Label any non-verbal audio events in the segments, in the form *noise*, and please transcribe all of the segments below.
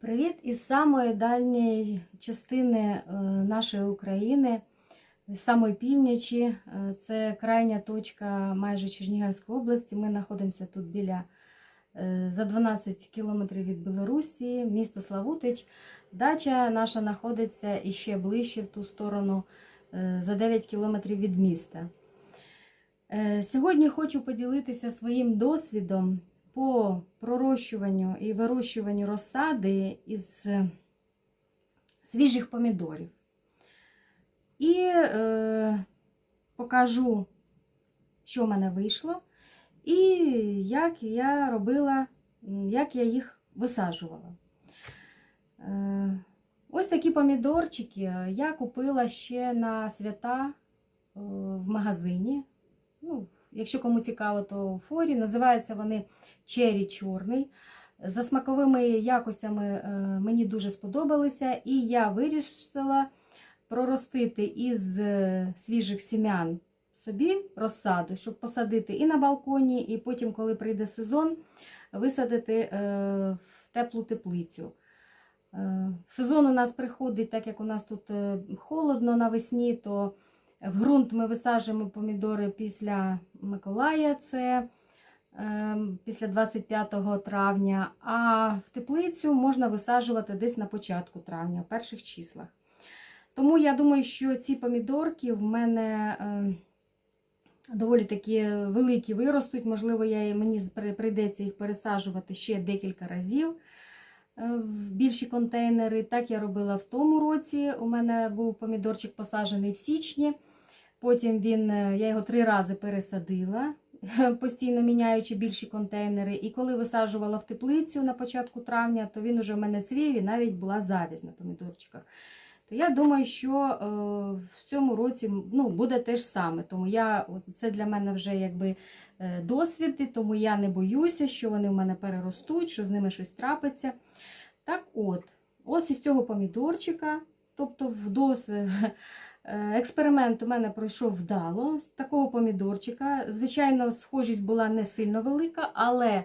Привіт із самої дальньої частини е, нашої України, з самої півночі. Е, Це крайня точка майже Чернігівської області. Ми знаходимося тут біля е, за 12 кілометрів від Білорусі, місто Славутич. Дача наша знаходиться іще ближче в ту сторону, за 9 кілометрів від міста. Сьогодні хочу поділитися своїм досвідом по пророщуванню і вирощуванню розсади із свіжих помідорів. І е, покажу, що в мене вийшло, і як я робила, як я їх висаджувала. Е, ось такі помідорчики я купила ще на свята е, в магазині. Ну, якщо кому цікаво, то форі. Називаються вони чері чорний. За смаковими якостями е, мені дуже сподобалися, і я вирішила проростити із е, свіжих сім'ян собі розсаду, щоб посадити і на балконі, і потім, коли прийде сезон, висадити е, в теплу теплицю. Сезон у нас приходить, так як у нас тут холодно навесні, то в ґрунт ми висаджуємо помідори після Миколая, це е, після 25 травня, а в теплицю можна висаджувати десь на початку травня, в перших числах. Тому я думаю, що ці помідорки в мене е, доволі такі великі виростуть. Можливо, я, мені прийдеться їх пересаджувати ще декілька разів е, в більші контейнери. Так я робила в тому році. У мене був помідорчик посаджений в січні. Потім він, е, я його три рази пересадила, *laughs* постійно міняючи більші контейнери. І коли висаджувала в теплицю на початку травня, то він уже в мене цвів і навіть була завість на помідорчиках. То я думаю, що е, в цьому році ну, буде те ж саме. Тому я, це для мене вже якби е, досвід, і тому я не боюся, що вони в мене переростуть, що з ними щось трапиться. Так от, ось із цього помідорчика, тобто в дос... *laughs* Е, Експеримент у мене пройшов вдало з такого помідорчика. Звичайно, схожість була не сильно велика, але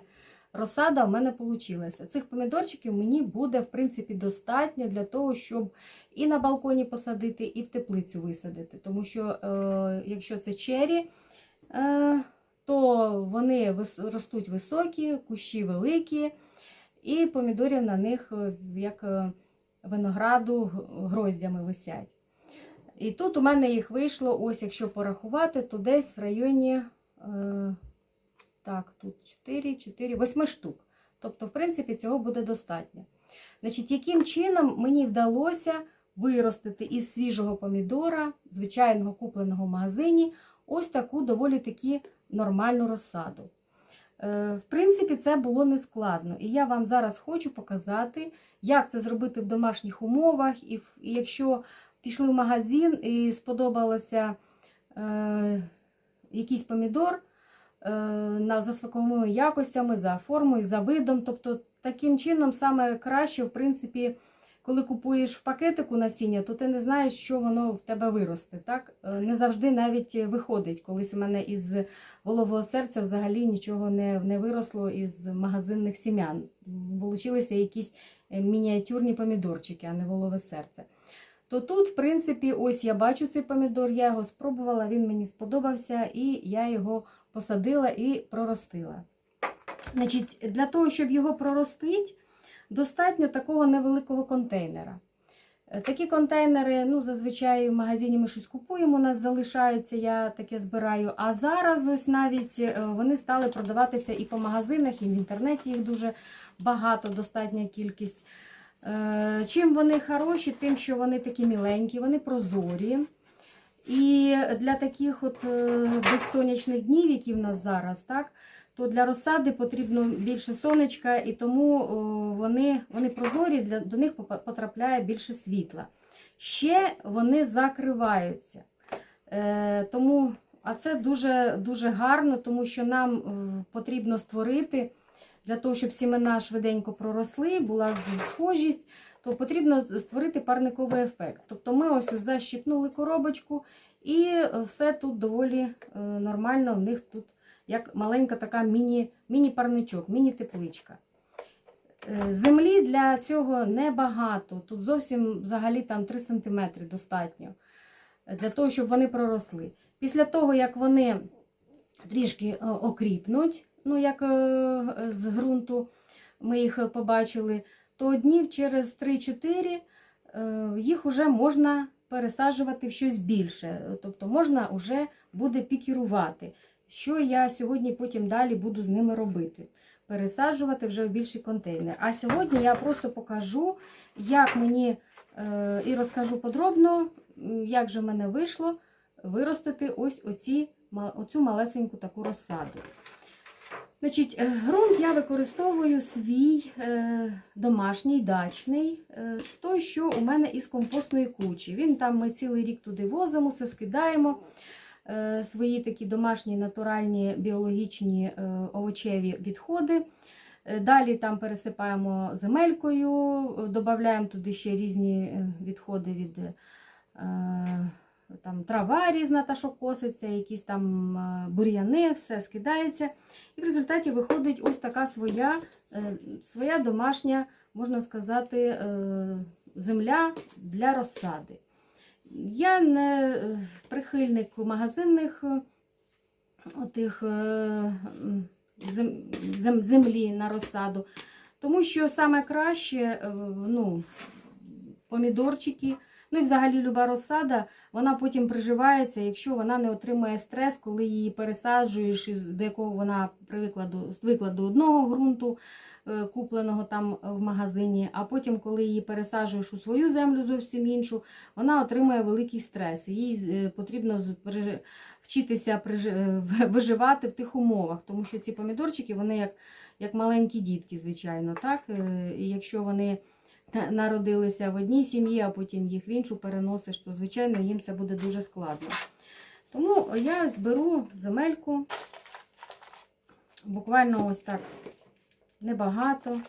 розсада в мене вийшла. Цих помідорчиків мені буде, в принципі, достатньо для того, щоб і на балконі посадити, і в теплицю висадити. Тому що, е, якщо це чері, е, то вони ростуть високі, кущі великі, і помідорів на них, е, як е, винограду, гроздями висять. І тут у мене їх вийшло, ось якщо порахувати, то десь в районі е, так, тут 4, 4, 8 штук. Тобто, в принципі, цього буде достатньо. Значить, яким чином мені вдалося виростити із свіжого помідора, звичайного купленого в магазині, ось таку доволі таки нормальну розсаду. Е, В принципі, це було нескладно. І я вам зараз хочу показати, як це зробити в домашніх умовах. І якщо пішли в магазин і сподобалося е, якийсь помідор е, за смаковими якостями, за формою, за видом. Тобто, таким чином саме краще, в принципі, коли купуєш в пакетику насіння, то ти не знаєш, що воно в тебе виросте. Так? Е, Не завжди навіть виходить. Колись у мене із волового серця взагалі нічого не, не виросло із магазинних сім'ян. Получилися якісь е, мініатюрні помідорчики, а не волове серце. То тут, в принципі, ось я бачу цей помідор, я його спробувала, він мені сподобався, і я його посадила і проростила. Значить, для того, щоб його проростити, достатньо такого невеликого контейнера. Е, Такі контейнери, ну, зазвичай в магазині ми щось купуємо, у нас залишаються, я таке збираю. А зараз ось навіть е, вони стали продаватися і по магазинах, і в інтернеті їх дуже багато, достатня кількість. Е, Чим вони хороші, тим, що вони такі міленькі, вони прозорі. І для таких от е, безсонячних днів, які в нас зараз, так, то для розсади потрібно більше сонечка, і тому вони, вони прозорі, для, до них потрапляє більше світла. Ще вони закриваються. Е, тому, а це дуже, дуже гарно, тому що нам потрібно створити для того, щоб сімена швиденько проросли, була схожість, то потрібно створити парниковий ефект. Тобто ми ось защіпнули коробочку, і е, все тут доволі е, нормально. В них тут як маленька така міні, міні-парничок, міні-тепличка. Е, Землі для цього небагато. Тут зовсім взагалі там 3 см достатньо для того, щоб вони проросли. Після того, як вони трішки окріпнуть, ну як е, з ґрунту ми їх побачили, то днів через 3-4 е, їх вже можна пересаджувати в щось більше. Тобто можна вже буде пікірувати, що я сьогодні потім далі буду з ними робити. Пересаджувати вже в більший контейнер. А сьогодні я просто покажу, як мені е, і розкажу подробно, як же в мене вийшло виростити ось оці, оцю малесеньку таку розсаду. Значить, е, ґрунт я використовую свій е, домашній, дачний, е, той, що у мене із компостної кучі. Він там ми цілий рік туди возимо, все скидаємо. Е, свої такі домашні натуральні біологічні е, овочеві відходи. Е, Далі там пересипаємо земелькою, е, додаємо туди ще різні е, відходи від е, там, трава різна, та що коситься, якісь там е, бур'яни, все скидається. І в результаті виходить ось така своя, е, своя домашня, можна сказати, е, земля для розсади. Я не прихильник магазинних отих зем- зем- землі на розсаду, тому що саме краще е, ну, помідорчики, ну і взагалі люба розсада, вона потім приживається, якщо вона не отримує стрес, коли її пересаджуєш, до якого вона привикла до, звикла до одного ґрунту, е, купленого там в магазині, а потім, коли її пересаджуєш у свою землю зовсім іншу, вона отримує великий стрес. Їй е, потрібно вчитися е, виживати в тих умовах, тому що ці помідорчики, вони як, як маленькі дітки, звичайно. так? І якщо вони народилися в одній сім'ї, а потім їх в іншу переносиш, то, звичайно, їм це буде дуже складно. Тому я зберу земельку, буквально ось так небагато,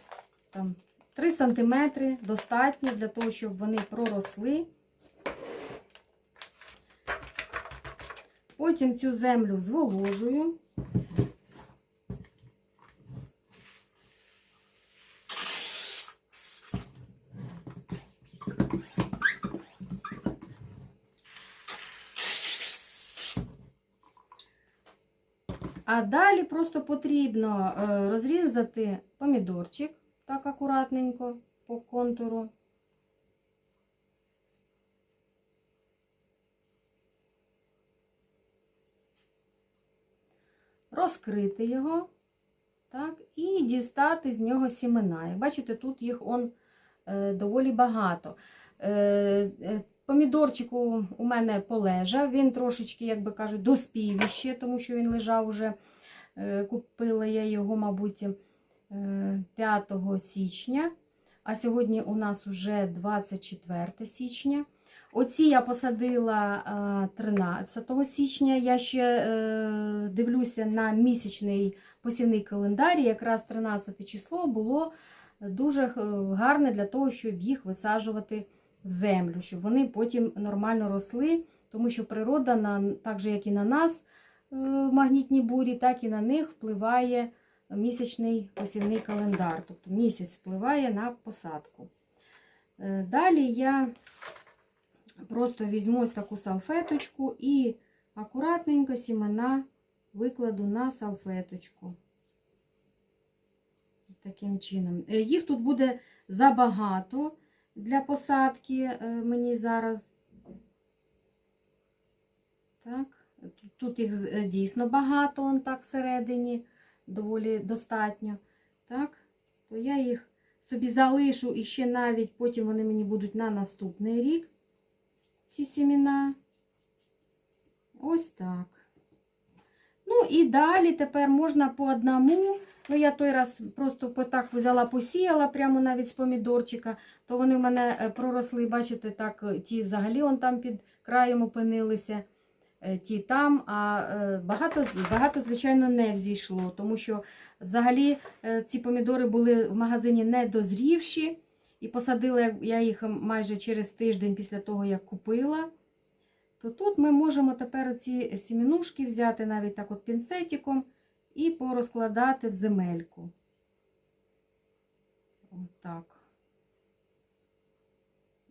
там 3 см достатньо для того, щоб вони проросли. Потім цю землю зволожую. А далі просто потрібно е, розрізати помідорчик так акуратненько по контуру. Розкрити його так, і дістати з нього сімена. Як бачите, тут їх он е, доволі багато. Е, е, Помідорчику у мене полежав, він трошечки, як би кажуть, доспів іще, тому що він лежав уже. Е, Купила я його, мабуть, е, 5 січня, а сьогодні у нас уже 24 січня. Оці я посадила е, 13 січня. Я ще е, дивлюся на місячний посівний календар. Якраз 13 число було дуже е, гарне для того, щоб їх висаджувати в землю, щоб вони потім нормально росли, тому що природа, на, так же як і на нас, е, в магнітній бурі, так і на них впливає місячний посівний календар. Тобто місяць впливає на посадку. Е, Далі я просто візьму ось таку салфеточку і акуратненько сімена викладу на салфеточку. Таким чином. Е, Їх тут буде забагато для посадки е, мені зараз. Так, тут- їх е, дійсно багато, он так всередині, доволі достатньо. Так, то я їх собі залишу і ще навіть потім вони мені будуть на наступний рік, ці сімена. Ось так. Ну і далі тепер можна по одному. Ну, я той раз просто так взяла, посіяла прямо навіть з помідорчика, то вони в мене е, проросли, бачите, так, е, ті взагалі он там під краєм опинилися, е, ті там, а багато, багато, звичайно, не взійшло, тому що взагалі ці помідори були в магазині недозрівші, і посадила я їх майже через тиждень після того, як купила. То тут ми можемо тепер ці сімінушки взяти навіть так от пінцетиком і порозкладати в земельку. Отак.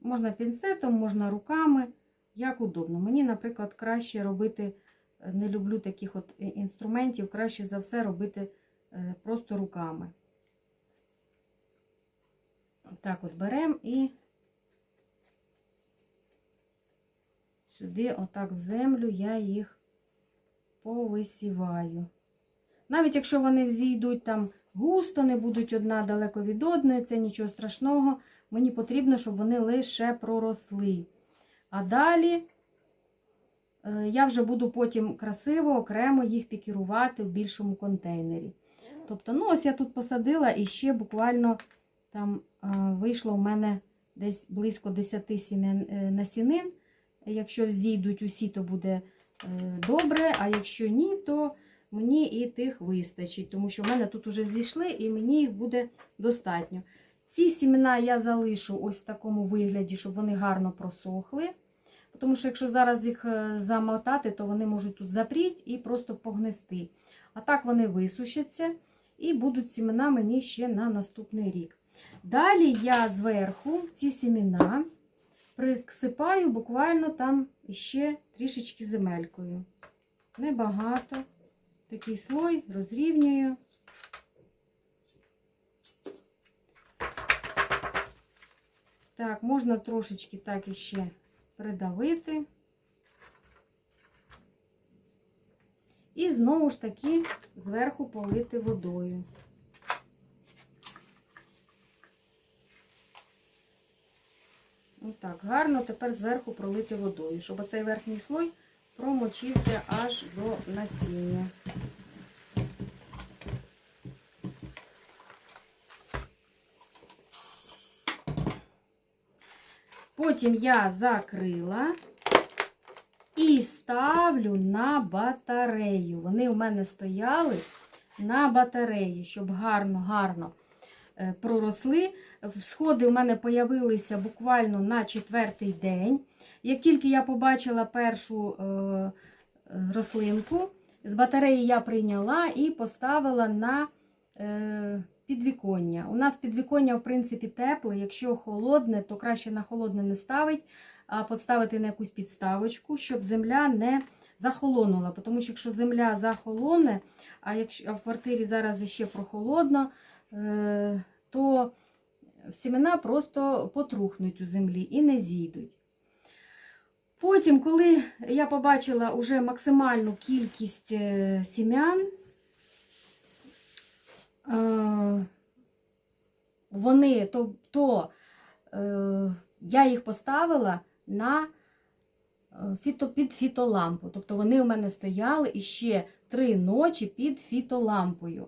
Можна пінцетом, можна руками, як удобно. Мені, наприклад, краще робити, е, не люблю таких от інструментів, краще за все робити е, просто руками. Так от беремо і сюди, отак в землю, я їх повисіваю. Навіть якщо вони взійдуть там густо, не будуть одна далеко від одної, це нічого страшного. Мені потрібно, щоб вони лише проросли. А далі е, я вже буду потім красиво окремо їх пікірувати в більшому контейнері. Тобто, ну, ось я тут посадила і ще буквально там е, вийшло у мене десь близько 10 сім'ян е, насінин. Якщо зійдуть усі, то буде е, добре, а якщо ні, то мені і тих вистачить, тому що в мене тут вже зійшли і мені їх буде достатньо. Ці сімена я залишу ось в такому вигляді, щоб вони гарно просохли. Тому що якщо зараз їх е, замотати, то вони можуть тут запріти і просто погнести. А так вони висушаться і будуть сімена мені ще на наступний рік. Далі я зверху ці сімена присипаю буквально там ще трішечки земелькою. Небагато. Такий слой розрівнюю. Так, можна трошечки так іще придавити. І знову ж таки зверху полити водою. Отак, гарно тепер зверху пролити водою, щоб оцей верхній слой промочився аж до насіння. Потім я закрила і ставлю на батарею. Вони у мене стояли на батареї, щоб гарно-гарно проросли. Сходи у мене появилися буквально на четвертий день. Як тільки я побачила першу е, е, рослинку, з батареї я прийняла і поставила на е, підвіконня. У нас підвіконня, в принципі, тепле. Якщо холодне, то краще на холодне не ставить, а поставити на якусь підставочку, щоб земля не захолонула. Тому що якщо земля захолоне, а якщо а в квартирі зараз ще прохолодно, е, то сімена просто потрухнуть у землі і не зійдуть. Потім, коли я побачила вже максимальну кількість е, сім'ян, е, вони, то, то е, я їх поставила на е, фіто, під фітолампу. Тобто вони у мене стояли іще три ночі під фітолампою.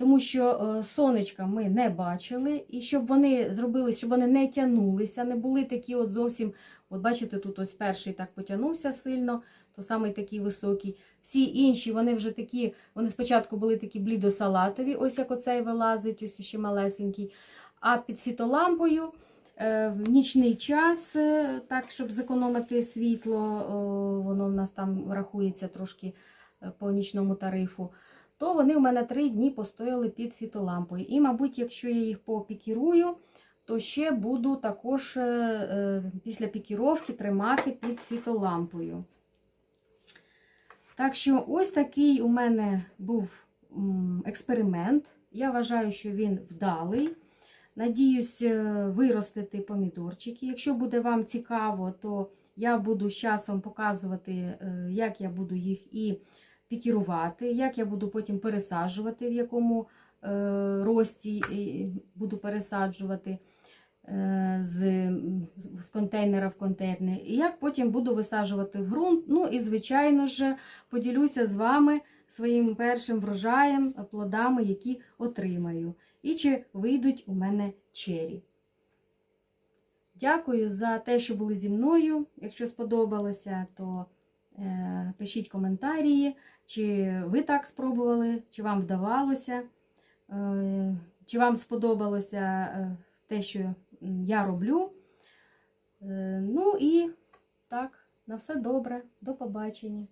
Тому що е, сонечка ми не бачили, і щоб вони зробили, щоб вони не тягнулися, не були такі от зовсім. От бачите, тут ось перший так потягнувся сильно, то самий такий високий. Всі інші, вони вже такі, вони спочатку були такі блідо-салатові, ось як оцей вилазить, ось ще малесенький. А під фітолампою е, в нічний час, е, так, щоб зекономити світло, воно в нас там рахується трошки по нічному тарифу, то вони у мене три дні постояли під фітолампою. І, мабуть, якщо я їх попікірую, то ще буду також е, е, після пікіровки тримати під фітолампою. Так що, ось такий у мене був експеримент. Я вважаю, що він вдалий. Надіюсь, е, виростити помідорчики. Якщо буде вам цікаво, то я буду з часом показувати, як я буду їх і пікірувати, як я буду потім пересаджувати, в якому е, рості буду пересаджувати е, з, з контейнера в контейнер, і як потім буду висаджувати в ґрунт. Ну і, звичайно ж, поділюся з вами своїм першим врожаєм, плодами, які отримаю. І чи вийдуть у мене чері. Дякую за те, що були зі мною. Якщо сподобалося, то пишіть коментарі, чи ви так спробували, чи вам вдавалося, е, чи вам сподобалося е, те, що я роблю. Е, ну і так, на все добре. До побачення.